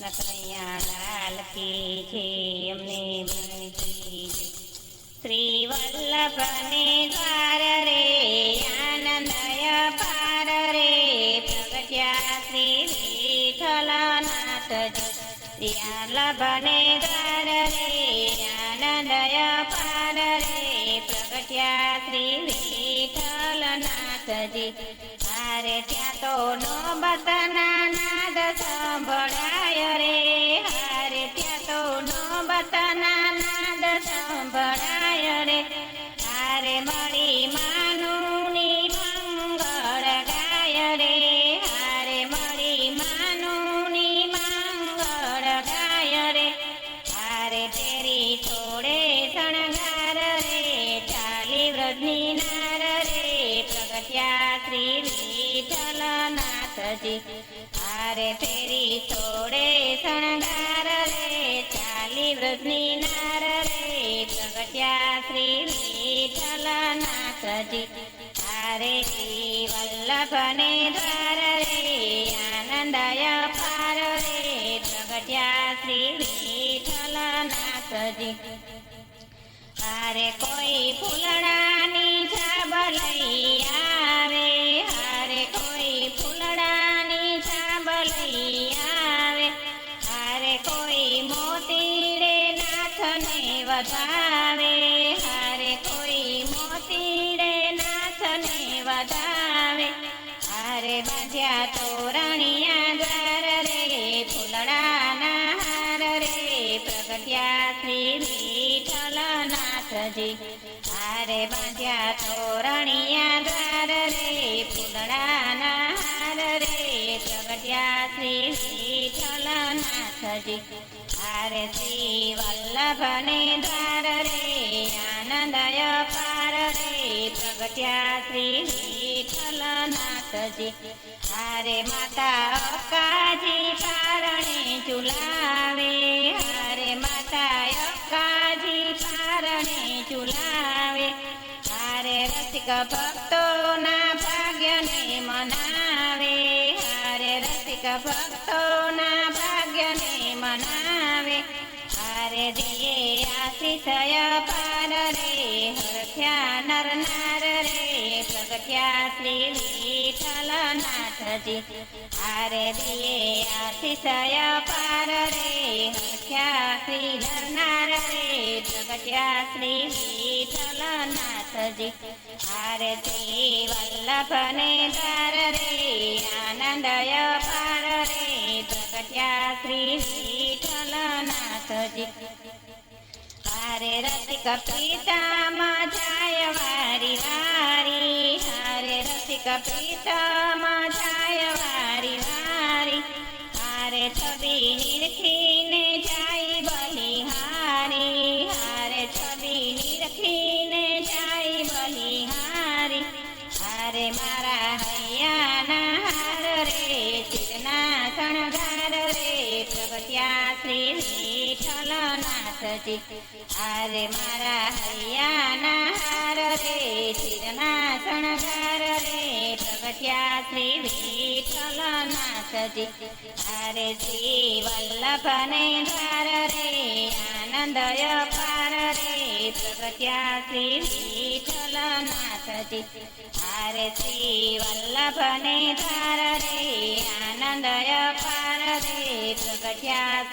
નકરૈયા લાલ રે, આનંદય પાર રે, પ્રગટ્યા શ્રી પાર રે, પ્રગટ્યા શ્રી વિઠ્ઠલનાથજી. ત્યાં તો બતના નાદ સંભળાય પ્રગટ્યા શ્રી વિઠ્ઠલનાથજી હારે ફેરી થોડે શણગાર રે ચાલી વ્રજની નાર રે પ્રગટ્યા શ્રી વિઠ્ઠલનાથજી હારે વલ્લભને દ્વાર રે આનંદય પાર રે પ્રગટ્યા શ્રી વિઠ્ઠલનાથજી હારે કોઈ ફૂલણાની છાબ લઈ કોઈ મોતીડે નાથને વધાવે, હારે કોઈ મોતીડે નાથને વધાવે. હારે બાંધ્યા તોરણિયા દ્વાર રે, ફૂલડાના હાર રે પ્રગટ્યા શ્રી વિઠ્ઠલનાથજી હારે બાંધ્યા તોરણિયા દ્વાર હારે શ્રી વલ્લભને દ્વાર રે આનંદય પાર રે પ્રગટ્યા શ્રી વિઠ્ઠલનાથજી હારે માતા અક્કાજી પારણે ઝુલાવે હારે માતા અક્કાજી પારણે ઝુલાવે હારે રસિક ભક્તોના ભાગ્યને મનાવે હારે રસિક ભક્તોના મનાવે હારે દિયે આશિષય પાર રે હરખ્યા નર નાર રે પ્રગટ્યા શ્રી વિઠ્ઠલનાથજી હારે દિયે આશિષય પાર રે હરખ્યા શ્રી નરનાર રે પ્રગટ્યા શ્રી વિઠ્ઠલનાથજી હારે શ્રી વલ્લભને દ્વાર રે, આનંદય પાર રે પ્રગટ્યા શ્રી હારે રસિક પ્રીતમ જાય વારી વારી હરે રસિક પ્રીતમ જાય વારી વારી હારે છબી નીરખીને જાય બલિહારી હારે છબી નીરખીને જાય બલિહારી હારે મારા હૈયાના હાર રે ચિરના શણગાર વિઠ્ઠલનાથજી આરે મારા હૈયાના હાર રે ચિરના શણગાર રે પ્રગટ્યા શ્રી વિઠ્ઠલનાથજી આરે શ્રી વલ્લભને ધાર રે, આનંદય પાર રે પ્રગટ્યા શ્રી વિઠ્ઠલનાથજી આરે શ્રી વલ્લભને ધાર રે પાર